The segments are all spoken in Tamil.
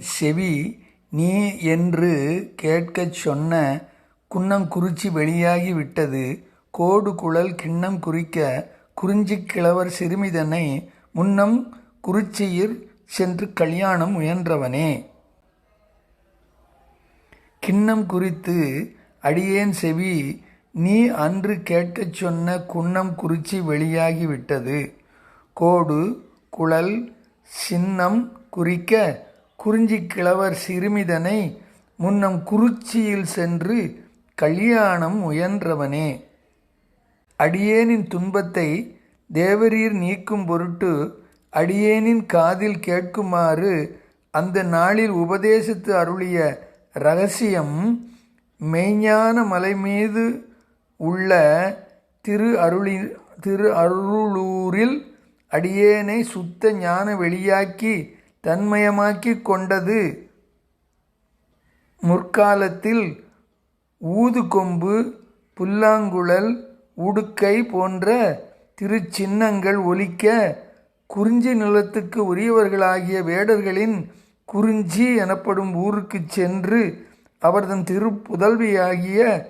செவி நீ என்று கேட்கச் சொன்ன குன்னங்குறிச்சி வெளியாகி விட்டது. கோடு குழல் கிண்ணம் குறிக்க குறிஞ்சிக் கிழவர் சிறுமிதனை முன்னம் குறிச்சியிற் சென்று கல்யாணம் முயன்றவனே. கிண்ணம் குறித்து அடியேன் செவி நீ அன்று கேட்கச் சொன்ன குன்னம் குறிச்சி வெளியாகி விட்டது. கோடு குழல் சின்னம் குறிக்க குறிஞ்சிக் கிழவர் சிறுமிதனை முன்னம் குறிச்சியில் சென்று கல்யாணம் முயன்றவனே. அடியேனின் துன்பத்தை தேவரீர் நீக்கும் பொருட்டு அடியேனின் காதில் கேட்குமாறு அந்த நாளில் உபதேசித்து அருளிய ரகசியம் மெய்ஞான மலை மீது உள்ள திரு அருளி திரு அருளூரில் அடியேனை சுத்த ஞான வெளியாக்கி தன்மயமாக்கி கொண்டது. முற்காலத்தில் ஊதுகொம்பு புல்லாங்குழல் உடுக்கை போன்ற திருச்சின்னங்கள் ஒலிக்க குறிஞ்சி நிலத்துக்கு உரியவர்களாகிய வேடர்களின் குறிஞ்சி எனப்படும் ஊருக்குச் சென்று அவர்தம் திருப்புதல்வியாகிய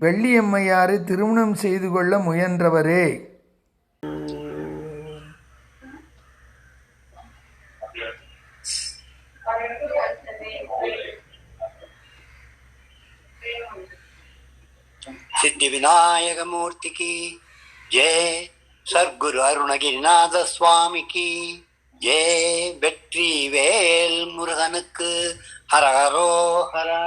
வெள்ளியம்மையாரை திருமணம் செய்து கொள்ள முயன்றவரே. சித்தி விநாயகமூர்த்திக்கு ஜே சர்க்குரு அருணகிரிநாத சுவாமிக்கு ஜே வெற்றி வேல் முருகனுக்கு ஹரஹரோ ஹரா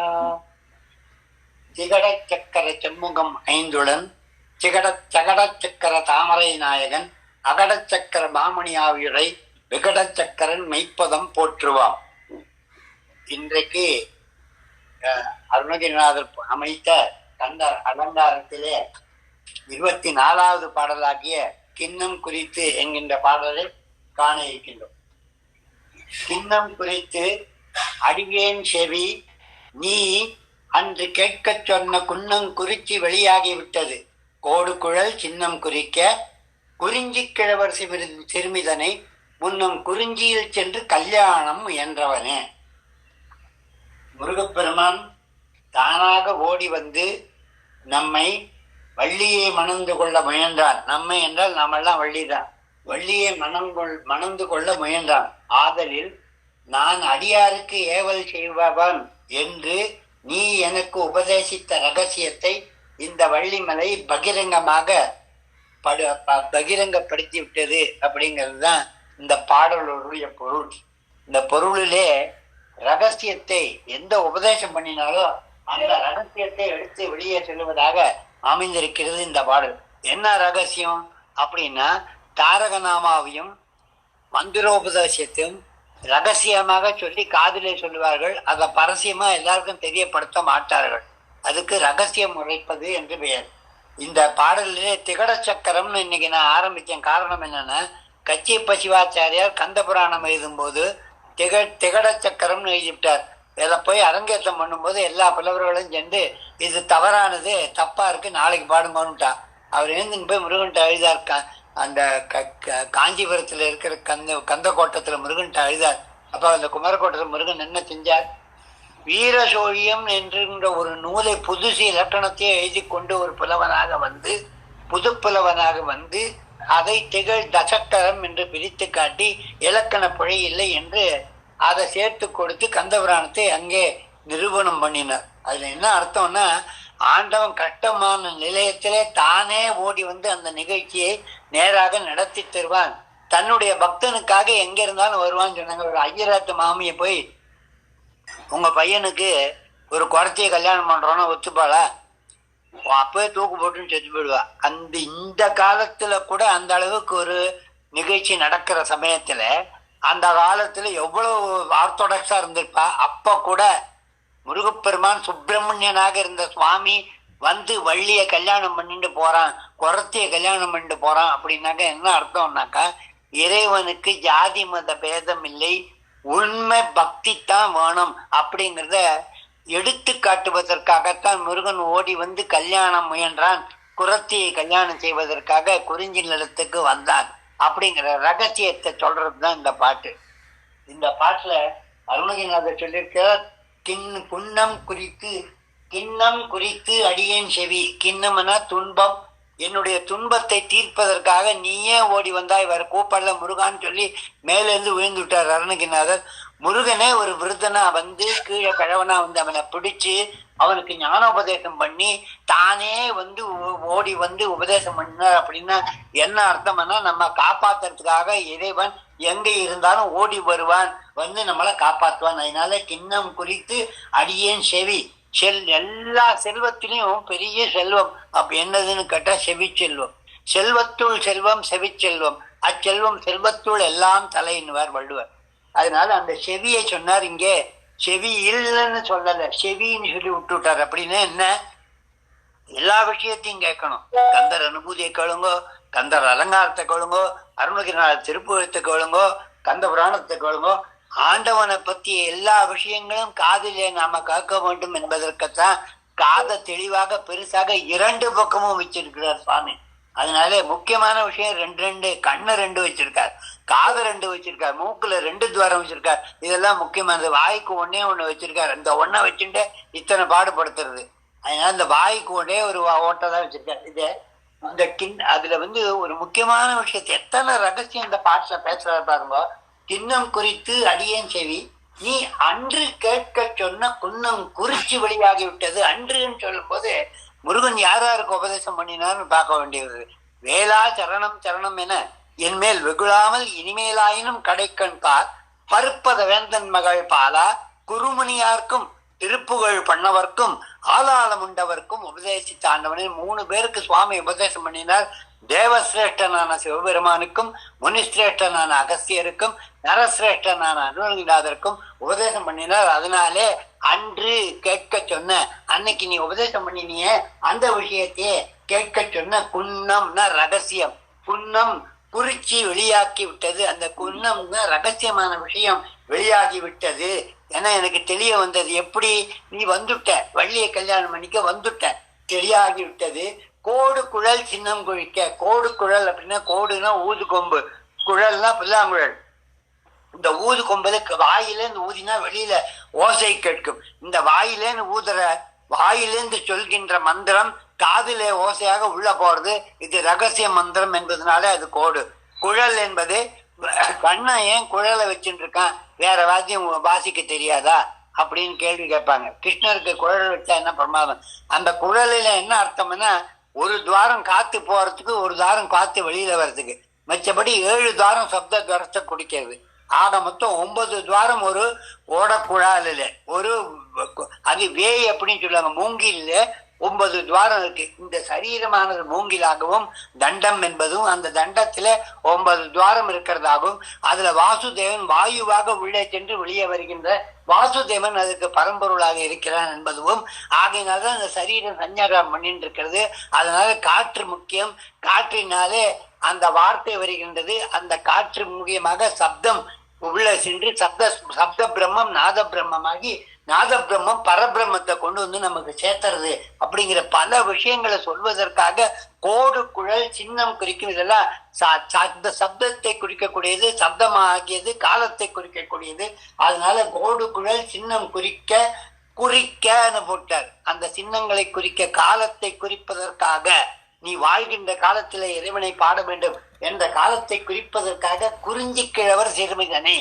திகட சக்கர செம்முகம் ஐந்துடன் திகட சகட சக்கர தாமரை நாயகன் அகட சக்கர மாமணி ஆவியுரை விகட சக்கரன் மெய்ப்பதம் போற்றுவாம்। இன்றைக்கு அருணகிரிநாதர் அமைத்த கந்த அலங்காரத்திலே இருபத்தி நாலாவது பாடலாகிய கிண்ணம் குறித்து என்கின்ற பாடலை காண இருக்கின்றோம். கிண்ணம் குறித்து அடியேன் செவி நீ அன்று கேட்கச் சொன்ன குன்னம் குறிச்சி வெளியாகிவிட்டது. கோடு குழல் சின்னம் குறிக்க குறிஞ்சி கிழவர் சிறுமிதனை முன்னம் குறிஞ்சியில் சென்று கல்யாணம் முயன்றவனே. முருகப்பெருமான் தானாக ஓடி வந்து நம்மை வள்ளியை மணந்து கொள்ள முயன்றான் நம்மை என்றால் நாமெல்லாம் வள்ளிதான். வள்ளியை மணம் கொள் மணந்து கொள்ள முயன்றான் ஆதலில் நான் அடியாருக்கு ஏவல் செய்பவன் என்று நீ எனக்கு உபதேசித்த ரகசியத்தை இந்த வள்ளிமலை பகிரங்கமாக படு பகிரங்கப்படுத்தி விட்டது அப்படிங்கிறது தான் இந்த பாடலுடைய பொருள். இந்த பொருளிலே ரகசியத்தை எந்த உபதேசம் பண்ணினாலும் அந்த ரகசியத்தை எடுத்து வெளியே சொல்லுவதாக அமைந்திருக்கிறது இந்த பாடல். என்ன ரகசியம்? அப்படின்னா தாரகநாமாவையும் மந்திரோபதேசத்தையும் ரகசியமாக சொல்லி காதிலே சொல்லுவார்கள். அதை பரசியமா எல்லாருக்கும் தெரியப்படுத்த மாட்டார்கள். அதுக்கு ரகசியம் உரைப்பது என்று பெயர். இந்த பாடலிலே திகட சக்கரம்னு இன்னைக்கு நான் ஆரம்பித்தேன் காரணம் என்னன்னா கச்சி பசிவாச்சாரியார் கந்த புராணம் எழுதும்போது திக திகட சக்கரம்னு எழுதிவிட்டார். இதில் போய் அரங்கேற்றம் பண்ணும்போது எல்லா புலவர்களும் சென்று இது தவறானது தப்பா இருக்கு நாளைக்கு பாடுங்கன்னுட்டா. அவர் எழுந்துன்னு போய் முருகன்ட்ட அழுதார். அந்த க க- காஞ்சிபுரத்துல இருக்கிற கந்த கந்த கோட்டத்துல முருகன்ட்ட அழுதார். அப்ப அந்த குமரக்கோட்டத்தில் முருகன் என்ன செஞ்சார்? வீரசோழியம் என்கின்ற ஒரு நூலை புதுசு இலக்கணத்தையே எழுதி கொண்டு ஒரு புலவனாக வந்து புது புலவனாக வந்து அதை திகழ் தசக்கரம் என்று பிரித்து காட்டி இலக்கண பிழை இல்லை என்று அதை சேர்த்து கொடுத்து கந்தபுராணத்தை அங்கே நிரூபணம் பண்ணினார். அதுல என்ன அர்த்தம்னா ஆண்டவன் கட்டமான நிலையத்திலே தானே ஓடி வந்து அந்த நிகழ்ச்சியை நேராக நடத்தி தருவான். தன்னுடைய பக்தனுக்காக எங்க இருந்தாலும் வருவான்னு சொன்னாங்க. ஒரு ஐயராத்து மாமியை போய் உங்க பையனுக்கு ஒரு குறைச்சிய கல்யாணம் பண்றோம்னா ஒத்துப்பாளா? அப்பவே தூக்கு போட்டுன்னு செத்து போயிடுவா. அந்த இந்த காலத்துல கூட அந்த அளவுக்கு ஒரு நிகழ்ச்சி நடக்கிற சமயத்துல அந்த காலத்துல எவ்வளவு ஆர்த்தோடாக்ஸா இருந்திருப்பா அப்ப கூட முருகப்பெருமான் சுப்பிரமணியனாக இருந்த சுவாமி வந்து வள்ளிய கல்யாணம் பண்ணிட்டு போறான் குரத்திய கல்யாணம் பண்ணிட்டு போறான் அப்படின்னாக்க என்ன அர்த்தம்னாக்கா இறைவனுக்கு ஜாதி மத பேதம் இல்லை உண்மை பக்தி தான் வேணும் அப்படிங்கிறத எடுத்து காட்டுவதற்காகத்தான் முருகன் ஓடி வந்து கல்யாணம் முயன்றான் குரத்தியை கல்யாணம் செய்வதற்காக குறிஞ்சி நிலத்துக்கு வந்தான். அப்படிங்கிற ரகசியத்தை சொல்றது தான் இந்த பாட்டு. இந்த பாட்டுல அருணகிரிநாதர் சொல்லியிருக்கிறார் கிண் புண்ணம் குறித்து கிண்ணம் குறித்து அடியேன் செவி. கிண்ணம்னா துன்பம். என்னுடைய துன்பத்தை தீர்ப்பதற்காக நீயே ஓடி வந்தாய். இவர் கூப்பிடல முருகான்னு சொல்லி மேலேருந்து விழுந்துட்டார் அருணகிநாதர் அருணகிரிநாதர். முருகனே ஒரு விருதனா வந்து கீழே கிழவனா வந்து அவனை பிடிச்சு அவனுக்கு ஞானோபதேசம் பண்ணி தானே வந்து ஓ- ஓடி வந்து உபதேசம் பண்ணார் அப்படின்னா என்ன அர்த்தம்னா நம்ம காப்பாத்துறதுக்காக இறைவன் எங்க இருந்தாலும் ஓடி வருவான் வந்து நம்மளை காப்பாத்துவான். அதனால கிண்ணம் குறித்து அடியேன் செவி. செல் எல்லா செல்வத்திலையும் பெரிய செல்வம். அப்ப என்னதுன்னு கேட்டா செவி செல்வம் செல்வத்துள் செல்வம் செவி செல்வம் அச்செல்வம் செல்வத்துள் எல்லாம் தலையின்வார் வள்ளுவர். அதனால அந்த செவியை சொன்னார் இங்கே செவி இல்லைன்னு சொல்லல. செவின்னு சொல்லி விட்டு விட்டார் அப்படின்னு என்ன? எல்லா விஷயத்தையும் கேட்கணும். கந்தர் அனுபூதியை கேளுங்கோ கந்தர் அலங்காரத்தை கேளுங்கோ அருணகிரிநாத திருப்புகத்தை கேளுங்கோ கந்த புராணத்தை கேளுங்கோ ஆண்டவனை பற்றிய எல்லா விஷயங்களும் காதிலே நாம கேட்க வேண்டும் என்பதற்குத்தான் காதை தெளிவாக பெருசாக இரண்டு பக்கமும் வச்சிருக்கிறார் சுவாமி. அதனால முக்கியமான விஷயம் ரெண்டு ரெண்டு கண்ணை ரெண்டு வச்சிருக்கார். காது ரெண்டு வச்சிருக்கார். மூக்குல ரெண்டு துவாரம் வச்சிருக்கார். இதெல்லாம் முக்கியமானது. வாய்க்கு ஒன்னே ஒண்ணு வச்சிருக்காரு. அந்த ஒன்றை வச்சுட்டு இத்தனை பாடுபடுத்துறது. அதனால இந்த வாய்க்கு ஒன்னே ஒரு ஓட்டை தான் வச்சிருக்காரு. இது இந்த கிண் அதுல வந்து ஒரு முக்கியமான விஷயத்தை எத்தனை ரகசியம் இந்த பாட்டுல பேசுறாரு பாருங்க. கிண்ணம் குறித்து அடியேன் செவி நீ அன்று கேட்க சொன்ன குன்னம் குறிச்சி வழியாகிவிட்டது அன்றுன்னு சொல்லும் போது முருகன் யார் யாருக்கு உபதேசம் பண்ணினான்னு பார்க்க வேண்டியது. வேளா சரணம் சரணம் என என்மேல் வெகுழாமல் இனிமேலாயினும் கடைக்கண் பார். பருப்பத வேந்தன் மகள் பாலா குருமணியார்க்கும் திருப்புகழ் பண்ணவர்க்கும் ஆளாளம் உண்டவர்க்கும் உபதேசித்த ஆண்டவனில் மூணு பேருக்கு சுவாமி உபதேசம் பண்ணினார். தேவசிரேஷ்டனான சிவபெருமானுக்கும் முனிசிரேஷ்டனான அகஸ்தியருக்கும் நரசிரேஷ்டனான அருணகிரிநாதருக்கும் உபதேசம் பண்ணினார். அதனாலே அன்று கேட்க சொன்ன அன்னைக்கு நீ உபதேசம் பண்ணினியே அந்த விஷயத்தையே கேட்க சொன்ன குன்னம்னா ரகசியம். குன்னம் குறிச்சி வெளியாக்கி விட்டது அந்த குன்னம்னா ரகசியமான விஷயம் வெளியாகி விட்டது ஏன்னா எனக்கு தெரிய வந்தது. எப்படி? நீ வந்துட்ட வள்ளியை கல்யாணம் பண்ணிக்க வந்துட்ட தெரியாகி விட்டது கோடு குழல் சின்னம் குழிக்க கோடு குழல் அப்படின்னா கோடுனா ஊது கொம்பு. குழல்னா புல்லாங்குழல் இந்த ஊது கொம்பலுக்கு வாயிலேருந்து ஊதினா வெளியில ஓசை கேட்கும். இந்த வாயிலேருந்து ஊதுற வாயிலேருந்து சொல்கின்ற மந்திரம் காதிலே ஓசையாக உள்ள போறது. இது ரகசிய மந்திரம் என்பதனால அது கோடு. குழல் என்பது கண்ணை ஏன் குழலை வச்சுட்டு இருக்கான் வேற வாத்தியம் வாசிக்க தெரியாதா? அப்படின்னு கேள்வி கேட்பாங்க. கிருஷ்ணருக்கு குழல் வச்சா என்ன பிரமாதம்? அந்த குழலில என்ன அர்த்தம்னா ஒரு துவாரம் காத்து போறதுக்கு ஒரு துவாரம் காத்து வெளியில வர்றதுக்கு. மிச்சபடி ஏழு துவாரம் சப்த துவாரத்தை குடிக்கிறது. ஆக மொத்தம் ஒன்பது துவாரம் ஒரு ஓடக்குழாலில் ஒரு அது வேய் அப்படின்னு சொல்லுவாங்க மூங்கில ஒன்பது துவாரம் இருக்கு. இந்த சரீரமானது மூங்கிலாகவும் தண்டம் என்பதும் அந்த தண்டத்துல ஒன்பது துவாரம் இருக்கிறதாகவும் அதுல வாசுதேவன் வாயுவாக உள்ளே சென்று வெளியே வருகின்ற வாசுதேவன் அதுக்கு பரம்பொருளாக இருக்கிறான் ஆகையினால் தான் அந்த சரீரம் சஞ்சாரம் பண்ணிட்டு இருக்கிறது அதனால காற்று முக்கியம். காற்றினாலே அந்த வார்த்தை வருகின்றது. அந்த காற்று மூலியமாக சப்தம் உள்ள சென்று சப்த சப்த பிரம்மம் நாத பிரம்மமாகி நாத பிரம்மம் பரபிரம்மத்தை கொண்டு வந்து நமக்கு சேர்த்துறது அப்படிங்கிற பல விஷயங்களை சொல்வதற்காக கோடு குழல் சின்னம் குறிக்கும் இதெல்லாம் சப்த சப்தத்தை குறிக்கக்கூடியது சப்தமாகியது காலத்தை குறிக்கக்கூடியது. அதனால கோடு குழல் சின்னம் குறிக்க குறிக்கன்னு போட்டார். அந்த சின்னங்களை குறிக்க காலத்தை குறிப்பதற்காக நீ வாழ்கின்ற காலத்திலே இறைவனை பாட வேண்டும். என்ற காலத்தை குறிப்பதற்காக குறிஞ்சி கிழவர் சிறுமிகனே.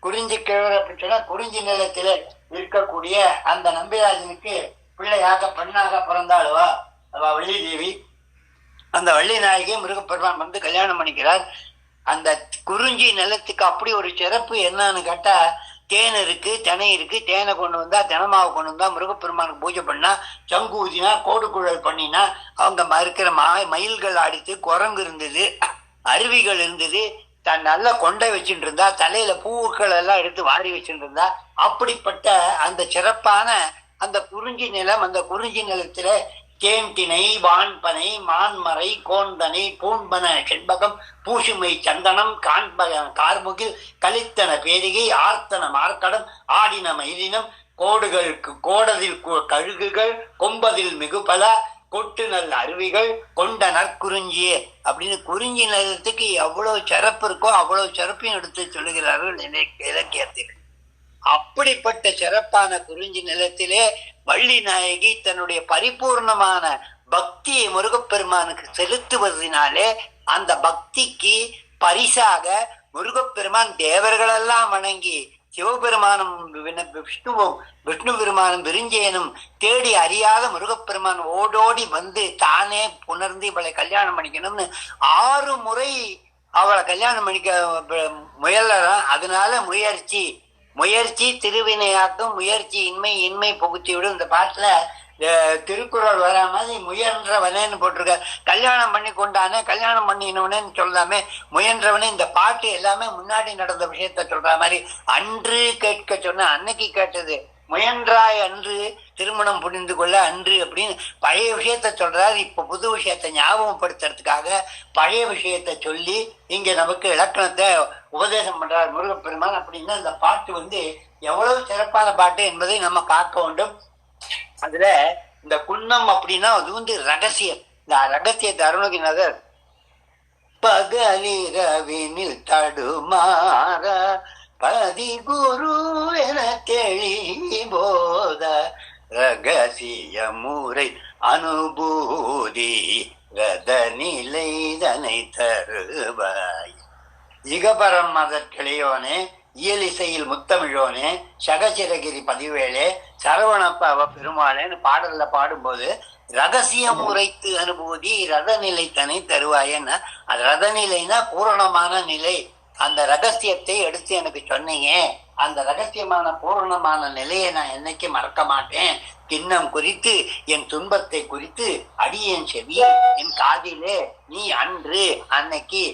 குறிஞ்சி கிழவர் அப்படின்னு சொன்னா குறிஞ்சி நிலத்தில் இருக்கக்கூடிய அந்த நம்பிராஜனுக்கு பிள்ளையாக பெண்ணாக பிறந்தாளுவா அவ. வள்ளி தேவி அந்த வள்ளி நாயகி முருகப்பெருமான் வந்து கல்யாணம் பண்ணிக்கிறார். அந்த குறிஞ்சி நிலத்துக்கு அப்படி ஒரு சிறப்பு என்னன்னு கேட்டா தேன் இருக்கு தினை இருக்கு. தேனை கொண்டு வந்தா தினமாவை கொண்டு வந்தா முருகப்பெருமானுக்கு பூஜை பண்ணா சங்கு ஊதினா கோடு குழல் பண்ணினா அவங்க இருக்கிற மா மயில்கள் அடித்து குரங்கு இருந்தது. அருவிகள் இருந்தது. தன் நல்ல கொண்டை வச்சுட்டு இருந்தா தலையில பூக்கள் எல்லாம் எடுத்து வாரி வச்சுட்டு இருந்தா அப்படிப்பட்ட அந்த சிறப்பான அந்த குறிஞ்சி நிலம் அந்த குறிஞ்சி நிலத்துல தேன்திணை வான்பனை மான்மறை கோந்தனை பூண்பன செண்பகம் பூசுமை சந்தனம் காண்பக கார்முகில் கலித்தன பேரிகை ஆர்த்தன மார்க்கடம் ஆடின மயிலினம் கோடுகளுக்கு கோடதில் கு- கழுகுகள் கொம்பதில் மிகுபல கொட்டு நல் அருவிகள் கொண்ட நற்குறிஞ்சியே அப்படின்னு குறிஞ்சி நிலத்துக்கு எவ்வளவு சிறப்பு இருக்கோ அவ்வளவு சிறப்பையும் எடுத்து சொல்லுகிறார்கள் இலக்கியத்தில். அப்படிப்பட்ட சிறப்பான குறிஞ்சி நிலத்திலே வள்ளி நாயகி தன்னுடைய பரிபூர்ணமான பக்தியை முருகப்பெருமானுக்கு செலுத்துவதனாலே அந்த பக்திக்கு பரிசாக முருகப்பெருமான் தேவர்களெல்லாம் வணங்கி சிவபெருமானும் விஷ்ணுவும் விஷ்ணு பெருமானும் விருஞ்சேனும் தேடி அறியாத முருகப்பெருமான் ஓடோடி வந்து தானே புணர்ந்து இவளை கல்யாணம் பண்ணிக்கணும்னு ஆறு முறை அவளை கல்யாணம் பண்ணிக்க ப- முயலறான் அதனால முயற்சி முயற்சி திருவினையாக்கும் முயற்சி இன்மை இன்மை புகுத்தி விடும். இந்த பாட்டுல திருக்குறள் வர மாதிரி முயன்றவனேன்னு போட்டிருக்க. கல்யாணம் பண்ணி கொண்டானே கல்யாணம் பண்ணினவனேன்னு சொல்லாமே முயன்றவனே இந்த பாட்டு எல்லாமே முன்னாடி நடந்த விஷயத்த சொல்ற மாதிரி அன்று கேட்க சொன்ன அன்னைக்கு கேட்டது. முயன்றாய் அன்று திருமணம் புரிந்து கொள்ள அன்று அப்படின்னு பழைய விஷயத்த சொல்றாரு. இப்ப புது விஷயத்தை ஞாபகப்படுத்துறதுக்காக பழைய விஷயத்த சொல்லி இங்க நமக்கு இலக்கணத்தை உபதேசம் பண்றார் முருகப்பெருமான் அப்படின்னா இந்த பாட்டு வந்து எவ்வளவு சிறப்பான பாட்டு என்பதை நம்ம பார்க்க வேண்டும். அதுல இந்த குன்னம் அப்படின்னா அது வந்து ரகசியம். இந்த ரகசியத்தை அருணகிரிநாதர் பகலிரவினில் தடுமாற பதி குரு என தெளி போத ரகசிய முறை அனுபூதி ரத நிலைதனை தருவாய். இகபரம் மதற்கிளையோனே இயலிசையில் முத்தமிழோனே சகசிரகிரி பதிவேலே சரவணப்ப பெருமாளேன்னு பாடல்ல பாடும்போது ரகசியம் உரைத்து அனுபூதி ரதநிலை தனி தருவாயன்னா அது ரதநிலைனா பூரணமான நிலை. அந்த ரகசியத்தை எடுத்து எனக்கு சொன்னீங்க. அந்த ரகசியமான பூரணமான நிலையை நான் என்னைக்கு மறக்க மாட்டேன். கிண்ணம் குறித்து என் துன்பத்தை குறித்து அடியேன் செவி என் காதிலே நீ அன்று அன்னைக்கு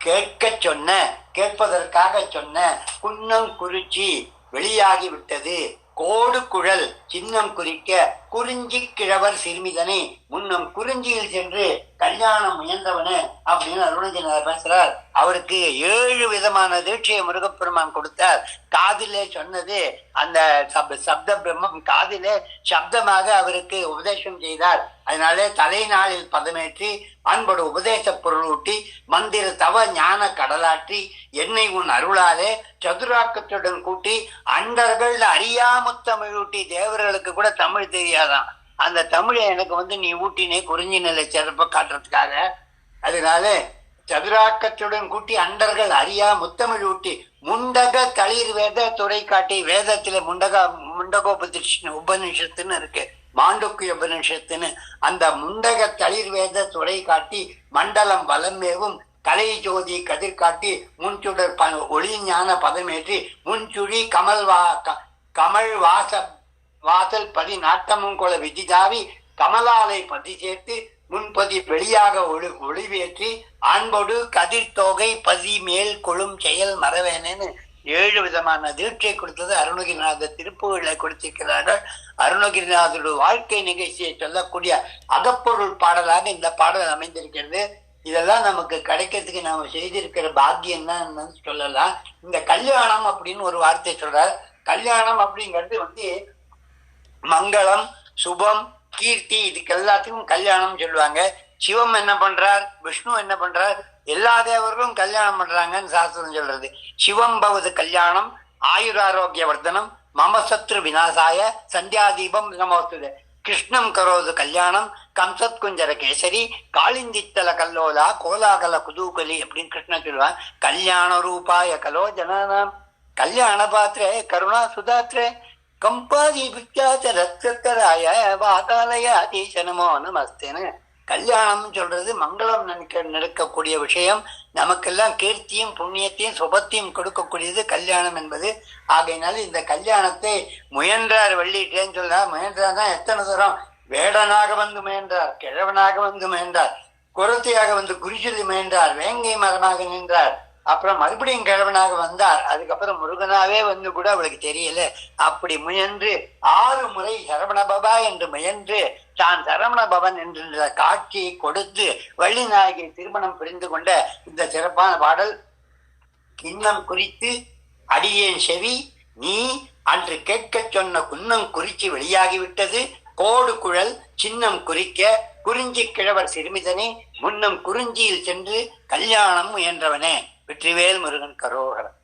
கேட்க சொன்ன கேட்பதற்காக சொன்ன குன்னம் குறிச்சி வெளியாகி விட்டது கோடு குழல் சின்னம் குறிக்க குறிஞ்சி கிழவர் சிறுமிதனை முன்னம் குறிஞ்சியில் சென்று கல்யாணம் முயன்றவனு அப்படின்னு அருணஞ்சனார் பேசுறார். அவருக்கு ஏழு விதமான தீட்சையை முருகப்பெருமான் கொடுத்தார். காதிலே சொன்னது அந்த சப் சப்த பிரம்மம் காதிலே சப்தமாக அவருக்கு உபதேசம் செய்தார். அதனாலே தலைநாளில் பதமேற்றி அன்போடு உபதேச பொருளூட்டி மந்திர தவ ஞான கடலாற்றி என்னை உன் அருளாலே சதுராக்கத்துடன் கூட்டி அண்டர்கள் அறியாமுத்தமிழூட்டி தேவர்களுக்கு கூட தமிழ் தெரியாதான் அந்த தமிழை எனக்கு வந்து நீ ஊட்டினே குறிஞ்சி நிலை சிறப்ப காட்டுறதுக்காக. அதனால சதுராக்கத்துடன் கூட்டி அண்டர்கள் அறியா முத்தமிழ் ஊட்டி முண்டக தளிர் வேத துறை காட்டி வேதத்துல முண்டக முண்டகோபதிஷ்ணு உபநிஷத்துன்னு இருக்கு. மாண்டுக்கு உபநிஷத்துன்னு. அந்த முண்டக தளிர் வேத துறை காட்டி மண்டலம் வலமேவும் கலை ஜோதி கதிர் காட்டி முன்சுடர் ப ஒளி ஞான பதமேற்றி முன்சுழி கமல் வா க- கமல் வாச வாசல் பதி நாட்டமும் கொல விதிதாவி கமலாலை பதி சேர்த்து முன்பதி வெளியாக ஒளி ஒளிவேற்றி ஆண்பொடு கதிர் தொகை பதி மேல் கொழும் செயல் மறவேனேன்னு ஏழு விதமான தீட்சை கொடுத்தது அருணகிரிநாதர் திருப்புகளை கொடுத்திருக்கிறார்கள். அருணகிரிநாதருடைய வாழ்க்கை நிகழ்ச்சியை சொல்லக்கூடிய அகப்பொருள் பாடலாக இந்த பாடல் அமைந்திருக்கிறது. இதெல்லாம் நமக்கு கிடைக்கிறதுக்கு நாம செய்திருக்கிற பாக்கியம் தான் சொல்லலாம். இந்த கல்யாணம் அப்படின்னு ஒரு வார்த்தை சொல்றார். கல்யாணம் அப்படிங்கிறது வந்து மங்களம் சுபம் கீர்த்தி இதுக்கு எல்லாத்துக்கும் கல்யாணம் சொல்லுவாங்க. சிவம் என்ன பண்றார்? விஷ்ணு என்ன பண்றார்? எல்லா தேவர்களும் கல்யாணம் பண்றாங்கன்னு சாஸ்திரம் சொல்றது. சிவம் பவது கல்யாணம் ஆயுராரோக்கிய வர்த்தனம் மம சத்ரு விநாசாய சந்தியாதீபம் நமோஸ்துதே. கிருஷ்ணம் கரோது கல்யாணம் கம்சத் குஞ்சர கேசரி காளிந்தித்தல கல்லோலா கோலாகல குதூகலி அப்படின்னு கிருஷ்ணன் சொல்லுவான். கல்யாண ரூபாய கலோ ஜனானாம் கல்யாண பாத்திரே கருணா சுதாத்ரே. கம்பாதி வித்யாச்ச ரத்தராய வாகாலய அதீசனமோ நமஸ்தேன்னு கல்யாணம் சொல்றது மங்களம் நினைக்க நடக்கக்கூடிய விஷயம். நமக்கெல்லாம் கீர்த்தியும் புண்ணியத்தையும் சுபத்தையும் கொடுக்கக்கூடியது கல்யாணம் என்பது. ஆகையினால இந்த கல்யாணத்தை முயன்றார் வள்ளிட்டேன்னு சொல்றார் முயன்றார் தான் எத்தனை தூரம்? வேடனாக வந்து முயன்றார் கிழவனாக வந்து முயன்றார் குரத்தையாக வந்து குறிச்சொல்லி முயன்றார் வேங்கை மரமாக நின்றார். அப்புறம் மறுபடியும் கிழவனாக வந்தார். அதுக்கப்புறம் முருகனாவே வந்து கூட அவளுக்கு தெரியல. அப்படி முயன்று ஆறு முறை சரவண பபா என்று முயன்று தான் சரவண பவன் என்ற காட்சியை கொடுத்து வள்ளிநாயகி திருமணம் புரிந்து கொண்ட இந்த சிறப்பான பாடல் கிண்ணம் குறித்து அடியேன் செவி நீ அன்று கேட்கச் சொன்ன குன்னம் குறிச்சி வெளியாகிவிட்டது. கோடு குழல் சின்னம் குறிக்க குறிஞ்சி கிழவர் சிறுமிதனே முன்னம் குறிஞ்சியில் சென்று கல்யாணம் முயன்றவனே. வெற்றிவேல் முருகன் கரோகரன்.